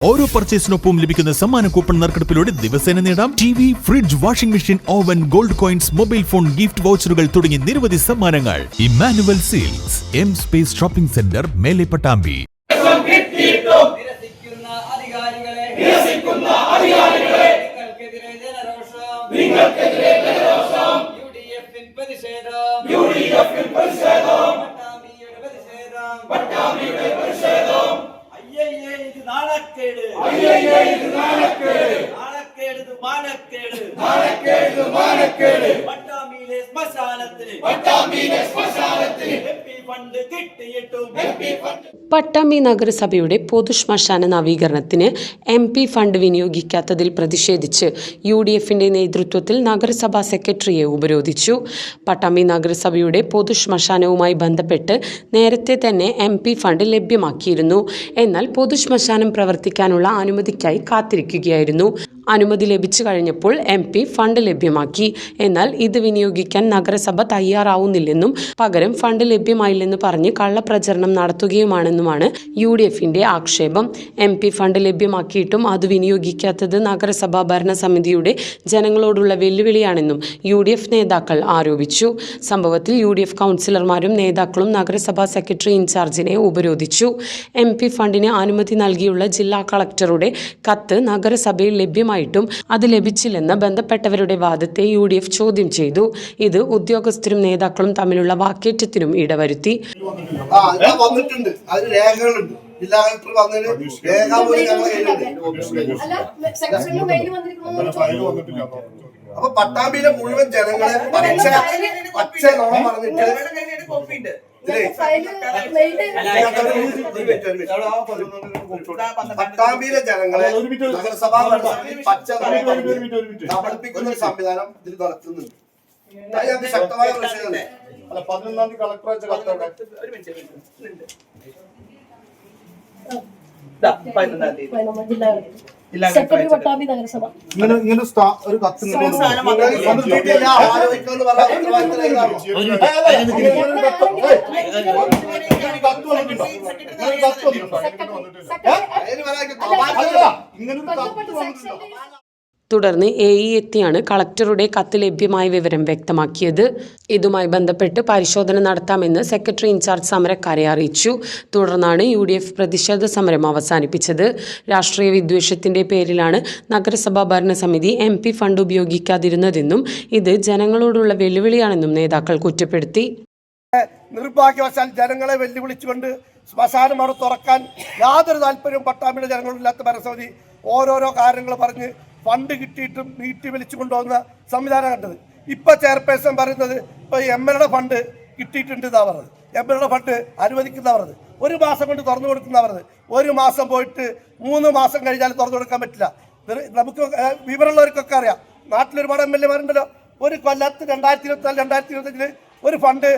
ഓരോ പർച്ചേസിനൊപ്പം ലഭിക്കുന്ന സമ്മാന കൂപ്പൺ നറുക്കെടുപ്പിലൂടെ ദിവസേന നേടാം. T V fridge washing machine oven gold coins mobile phone gift വൗച്ചറുകൾ തുടങ്ങി നിരവധി സമ്മാനങ്ങൾ. Emmanuel silks M space shopping centre മേലെ പട്ടാമ്പി. നിങ്ങൾക്കെതിരെ പ്രതിഷേധം യു ഡി എഫിൻ പ്രതിഷേധം പട്ടാമ്പിയുടെ പ്രതിഷേധം പട്ടാമ്പിയുടെ പ്രതിഷേധം അയ്യയ്യേ ഇത് നാണക്കേട് അയ്യയ്യേ ഇത് നാണക്കേട് നാണക്കേട് ഇത് മാനക്കേട് മാനക്കേട് പട്ടാമ്പിയിലെ ശ്മശാനത്തിന്. പട്ടാമ്പിയിലെ ശ്മശാനത്തിന്. എം ഫണ്ട് കിട്ടിയിട്ടും എം ഫണ്ട്. പട്ടാമ്പി നഗരസഭയുടെ പൊതുശ്മശാന നവീകരണത്തിന് എം പി ഫണ്ട് വിനിയോഗിക്കാത്തതിൽ പ്രതിഷേധിച്ച് യു ഡി എഫിന്റെ നേതൃത്വത്തിൽ നഗരസഭാ സെക്രട്ടറിയെ ഉപരോധിച്ചു. പട്ടാമ്പി നഗരസഭയുടെ പൊതുശ്മശാനവുമായി ബന്ധപ്പെട്ട് നേരത്തെ തന്നെ എം പി ഫണ്ട് ലഭ്യമാക്കിയിരുന്നു. എന്നാൽ പൊതുശ്മശാനം പ്രവർത്തിക്കാനുള്ള അനുമതിക്കായി കാത്തിരിക്കുകയായിരുന്നു. അനുമതി ലഭിച്ചു കഴിഞ്ഞപ്പോൾ എം പി ഫണ്ട് ലഭ്യമാക്കി. എന്നാൽ ഇത് വിനിയോഗിക്കാൻ നഗരസഭ തയ്യാറാവുന്നില്ലെന്നും പകരം ഫണ്ട് ലഭ്യമായില്ലെന്ന് പറഞ്ഞ് കള്ളപ്രചരണം നടത്തുകയുമാണെന്നുമാണ് യു ഡി എഫിന്റെ ആക്ഷേപം. എം പി ഫണ്ട് ലഭ്യമാക്കിയിട്ടും അത് വിനിയോഗിക്കാത്തത് നഗരസഭാ ഭരണസമിതിയുടെ ജനങ്ങളോടുള്ള വെല്ലുവിളിയാണെന്നും യു ഡി എഫ് നേതാക്കൾ ആരോപിച്ചു. സംഭവത്തിൽ യു ഡി എഫ് കൗൺസിലർമാരും നേതാക്കളും നഗരസഭാ സെക്രട്ടറി ഇൻചാർജിനെ ഉപരോധിച്ചു. എം പി ഫണ്ടിന് അനുമതി നൽകിയുള്ള ജില്ലാ കളക്ടറുടെ കത്ത് നഗരസഭയിൽ ലഭ്യമായിട്ടും അത് ലഭിച്ചില്ലെന്ന ബന്ധപ്പെട്ടവരുടെ വാദത്തെ യു ഡി എഫ് ചോദ്യം ചെയ്തു. ഇത് ഉദ്യോഗസ്ഥരും നേതാക്കളും തമ്മിലുള്ള വാക്കേറ്റത്തിനും ഇടവരുത്തി. വന്നിട്ടുണ്ട്. അതിന് രേഖകളുണ്ട്. ജില്ലാ കളക്ടർ വന്നതിന് രേഖാമൂലം ഞങ്ങളെ കയ്യിലുണ്ട്. അപ്പൊ പട്ടാമ്പിയിലെ മുഴുവൻ ജനങ്ങളെ പച്ച പച്ച നോണ പറഞ്ഞിട്ട് പട്ടാമ്പിയിലെ ജനങ്ങളെ നഗരസഭാ പച്ച കബളിപ്പിക്കുന്ന ഒരു സംവിധാനം ഇതിൽ നടത്തുന്നുണ്ട്. ശക്തമായ പ്രശ്നമാണ് അല്ല പതിനൊന്നാം തീയതി കളക്ടർ അയച്ച കത്തവിടെ ജില്ലാ സെക്രട്ടറി പട്ടാമ്പി നഗരസഭ ഇങ്ങനെ ഇങ്ങനെ ഒരു കത്ത് ഇങ്ങനെ വന്നു. അത് കിട്ടിയില്ല, ആലോചിക്കുമെന്ന് പറഞ്ഞാൽ ഉത്തരവാദിത്തം ഏതാണ്? ഇങ്ങനെ ഒരു കത്ത്- ഏയ്, ഇങ്ങനെ ഒരു കത്ത് വന്നിട്ടുണ്ടോ? തുടർന്ന് എ ഇ എത്തിയാണ് കളക്ടറുടെ കത്ത് ലഭ്യമായ വിവരം വ്യക്തമാക്കിയത്. ഇതുമായി ബന്ധപ്പെട്ട് പരിശോധന നടത്താമെന്ന് സെക്രട്ടറി ഇൻചാർജ് സമരക്കാരെ അറിയിച്ചു. തുടർന്നാണ് യു ഡി എഫ് പ്രതിഷേധ സമരം അവസാനിപ്പിച്ചത്. രാഷ്ട്രീയ വിദ്വേഷത്തിന്റെ പേരിലാണ് നഗരസഭാ ഭരണസമിതി എം പി ഫണ്ട് ഉപയോഗിക്കാതിരുന്നതെന്നും ഇത് ജനങ്ങളോടുള്ള വെല്ലുവിളിയാണെന്നും നേതാക്കൾ കുറ്റപ്പെടുത്തി. നിർഭാഗ്യവശാൽ ജനങ്ങളെ വെല്ലുവിളിച്ചുകൊണ്ട് ശ്മശാനം അവിടെ തുറക്കാൻ യാതൊരു താല്പര്യവും പട്ടാമ്പിയുടെ ജനങ്ങളില്ലാത്ത ഭരണസമിതി ഓരോരോ കാര്യങ്ങൾ പറഞ്ഞ് ഫണ്ട് കിട്ടിയിട്ടും നീട്ടി വലിച്ചു കൊണ്ടുപോകുന്ന സംവിധാനം കണ്ടത്. ഇപ്പൊ ചെയർപേഴ്സൺ പറയുന്നത് ഇപ്പൊ എം എൽ എയുടെ ഫണ്ട് കിട്ടിയിട്ടുണ്ട് എന്നാ പറഞ്ഞത്. എം എൽ എയുടെ ഫണ്ട് അനുവദിക്കുന്ന പറഞ്ഞത്. ഒരു മാസം കൊണ്ട് തുറന്നു കൊടുക്കുന്ന പറഞ്ഞത്. ഒരു മാസം പോയിട്ട് മൂന്ന് മാസം കഴിഞ്ഞാൽ തുറന്നു കൊടുക്കാൻ പറ്റില്ല. നമുക്ക് വിവരമുള്ളവർക്കൊക്കെ അറിയാം. നാട്ടിൽ ഒരുപാട് എം എൽ എമാരുണ്ടല്ലോ ഒരു കൊല്ലത്ത് രണ്ടായിരത്തി ഇരുപത്തിനാല് രണ്ടായിരത്തി ഇരുപത്തഞ്ചിൽ ഒരു ഫണ്ട്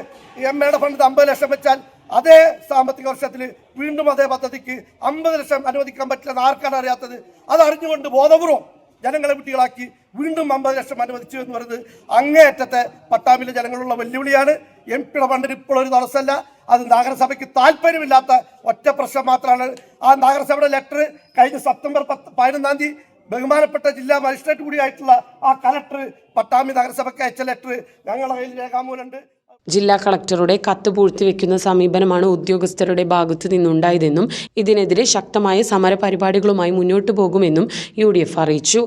എം എയുടെ ഫണ്ട് അമ്പത് ലക്ഷം വെച്ചാൽ അതേ സാമ്പത്തിക വർഷത്തിൽ വീണ്ടും അതേ പദ്ധതിക്ക് അമ്പത് ലക്ഷം അനുവദിക്കാൻ പറ്റില്ലെന്ന് ആർക്കാണ് അറിയാത്തത്? അത് അറിഞ്ഞുകൊണ്ട് ബോധപൂർവം ജനങ്ങളെ കുട്ടികളാക്കി വീണ്ടും അമ്പത് ലക്ഷം അനുവദിച്ചു എന്ന് പറയുന്നത് അങ്ങേയറ്റത്തെ പട്ടാമ്പിലെ ജനങ്ങളുള്ള വെല്ലുവിളിയാണ്. എം പിയുടെ ഫണ്ടിന് ഒരു തടസ്സമല്ല. അത് നഗരസഭയ്ക്ക് താല്പര്യമില്ലാത്ത ഒറ്റ പ്രശ്നം മാത്രമാണ്. ആ നഗരസഭയുടെ ലെറ്റർ കഴിഞ്ഞ സെപ്റ്റംബർ പത്ത് പതിനൊന്നാം തീയതി ബഹുമാനപ്പെട്ട ജില്ലാ മജിസ്ട്രേറ്റ് കൂടിയായിട്ടുള്ള ആ കലക്ടർ പട്ടാമ്പി നഗരസഭയ്ക്ക് അയച്ച ലെറ്റർ ഞങ്ങളുടെ കയ്യിൽ രേഖാമൂലമുണ്ട്. ജില്ലാ കളക്ടറുടെ കത്ത് പൂഴ്ത്തിവെക്കുന്ന സമീപനമാണ് ഉദ്യോഗസ്ഥരുടെ ഭാഗത്തു നിന്നുണ്ടായതെന്നും ഇതിനെതിരെ ശക്തമായ സമര പരിപാടികളുമായി മുന്നോട്ടു പോകുമെന്നും യു അറിയിച്ചു.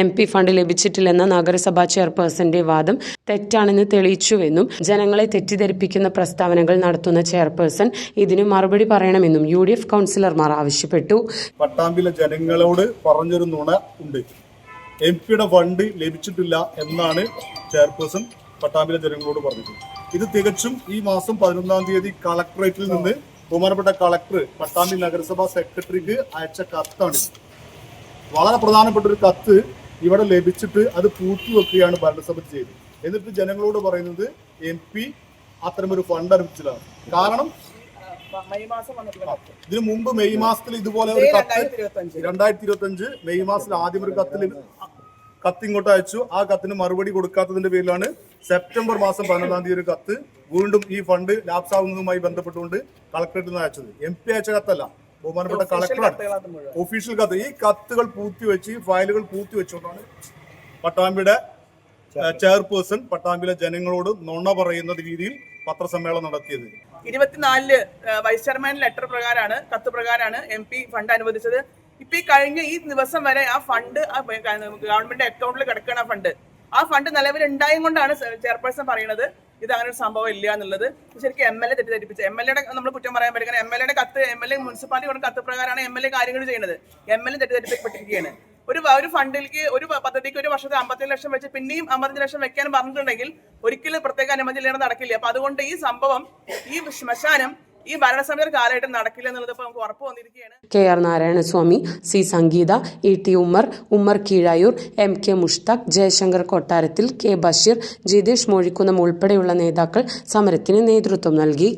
എം പി ഫണ്ട് ലഭിച്ചിട്ടില്ലെന്ന നഗരസഭാ ചെയർപേഴ്സന്റെ വാദം തെറ്റാണെന്ന് തെളിയിച്ചുവെന്നും ജനങ്ങളെ തെറ്റിദ്ധരിപ്പിക്കുന്ന പ്രസ്താവനകൾ നടത്തുന്ന ചെയർപേഴ്സൺ ഇതിന് മറുപടി പറയണമെന്നും യു ഡി എഫ് കൗൺസിലർമാർ ആവശ്യപ്പെട്ടു. പട്ടാമ്പിലെ ജനങ്ങളോട് പറഞ്ഞൊരു നുണ ഉണ്ട്. എം പിയുടെ ഫണ്ട് ലഭിച്ചിട്ടില്ല എന്നാണ് ചെയർപേഴ്സൺ പട്ടാമ്പിലെ ജനങ്ങളോട് പറഞ്ഞിട്ടുണ്ട്. ഇത് തികച്ചും ഈ മാസം പതിനൊന്നാം തീയതി കളക്ടറേറ്റിൽ നിന്ന് ബഹുമാനപ്പെട്ട കളക്ടർ പട്ടാമ്പി നഗരസഭാ സെക്രട്ടറിക്ക് അയച്ച കത്താണ് വളരെ പ്രധാനപ്പെട്ട ഒരു കത്ത് ഇവിടെ ലഭിച്ചിട്ട് അത് പൂർത്തിവെക്കുകയാണ് ഭരണസഭ ചെയ്തത്. എന്നിട്ട് ജനങ്ങളോട് പറയുന്നത് എം പി അത്തരമൊരു ഫണ്ട് അനുവദിച്ചതാണ്. കാരണം ഇതിനു മുമ്പ് മെയ് മാസത്തിൽ ഇതുപോലെ ഒരു കത്ത് രണ്ടായിരത്തി ഇരുപത്തി അഞ്ച് മെയ് മാസത്തിൽ ആദ്യം ഒരു കത്തിൽ കത്ത് ഇങ്ങോട്ട് അയച്ചു. ആ കത്തിന് മറുപടി കൊടുക്കാത്തതിന്റെ പേരിലാണ് സെപ്റ്റംബർ മാസം പതിനൊന്നാം തീയതി ഒരു കത്ത് വീണ്ടും ഈ ഫണ്ട് ലാപ്സ് ആവുന്നതുമായി ബന്ധപ്പെട്ടുകൊണ്ട് കളക്ടറേറ്റിൽ നിന്ന് അയച്ചത്. എം പി അയച്ച കത്തല്ല. ബഹുമാനപ്പെട്ട കളക്ടറാണ്. ഒഫീഷ്യൽ കത്ത്. ഈ കത്തുകൾ പൂത്തിവെച്ച് ഈ ഫയലുകൾ പൂത്തിവെച്ചുകൊണ്ടാണ് പട്ടാമ്പിയുടെ ചെയർപേഴ്സൺ പട്ടാമ്പിയിലെ ജനങ്ങളോട് നുണ പറയുന്ന രീതിയിൽ പത്രസമ്മേളനം നടത്തിയത്. ഇരുപത്തിനാലിൽ വൈസ് ചെയർമാൻ ലെറ്റർ പ്രകാരമാണ് കത്ത് പ്രകാരമാണ് എം പി ഫണ്ട് അനുവദിച്ചത്. ഇപ്പൊ ഈ കഴിഞ്ഞ ഈ ദിവസം വരെ ആ ഫണ്ട് ഗവൺമെന്റ് അക്കൗണ്ടിൽ കിടക്കുന്ന ഫണ്ട് ആ ഫണ്ട് നിലവിൽ ഉണ്ടായും കൊണ്ടാണ് ചെയർപേഴ്സൺ പറയുന്നത് ഇത് അങ്ങനെ ഒരു സംഭവം ഇല്ല എന്നുള്ളത്. ശരിക്കും എം എൽ എ തെറ്റിദ്ധരിപ്പിച്ചത് എം എൽ എയുടെ നമ്മൾ കുറ്റം പറയാൻ കാരണം എം എൽ എയുടെ കത്ത് എം എൽ എ മുനിസിപ്പാലിറ്റി കത്ത് പ്രകാരമാണ് എം എൽ എ കാര്യങ്ങൾ ചെയ്യുന്നത്. എം എൽ എ തെറ്റിദ്ധരിപ്പിക്കപ്പെട്ടിരിക്കുകയാണ്. ഒരു ഒരു ഫണ്ടിലേക്ക് ഒരു പദ്ധതിക്ക് ഒരു വർഷത്തെ അമ്പത്തഞ്ച് ലക്ഷം വെച്ച് പിന്നെയും അമ്പത്തഞ്ച് ലക്ഷം വെക്കാൻ പറഞ്ഞിട്ടുണ്ടെങ്കിൽ ഒരിക്കലും പ്രത്യേക അനുമതി ഇല്ലാതെ നടക്കില്ല. അപ്പൊ അതുകൊണ്ട് ഈ സംഭവം ഈ ശ്മശാനം ഈ ഭരണസമിതി കാലഘട്ടം നടക്കില്ല എന്നുള്ളത് ഇപ്പൊ നമുക്ക് ഉറപ്പ് വന്നിരിക്കുകയാണ്. K R Narayanaswamy C Sangeetha E T Ummer Ummer Keezhayur M K Mushtaq Jayashankar കൊട്ടാരത്തിൽ കെ ബഷീർ ജിതേഷ് മോഴിക്കുന്നം ഉൾപ്പെടെയുള്ള നേതാക്കൾ സമരത്തിന് നേതൃത്വം നൽകി.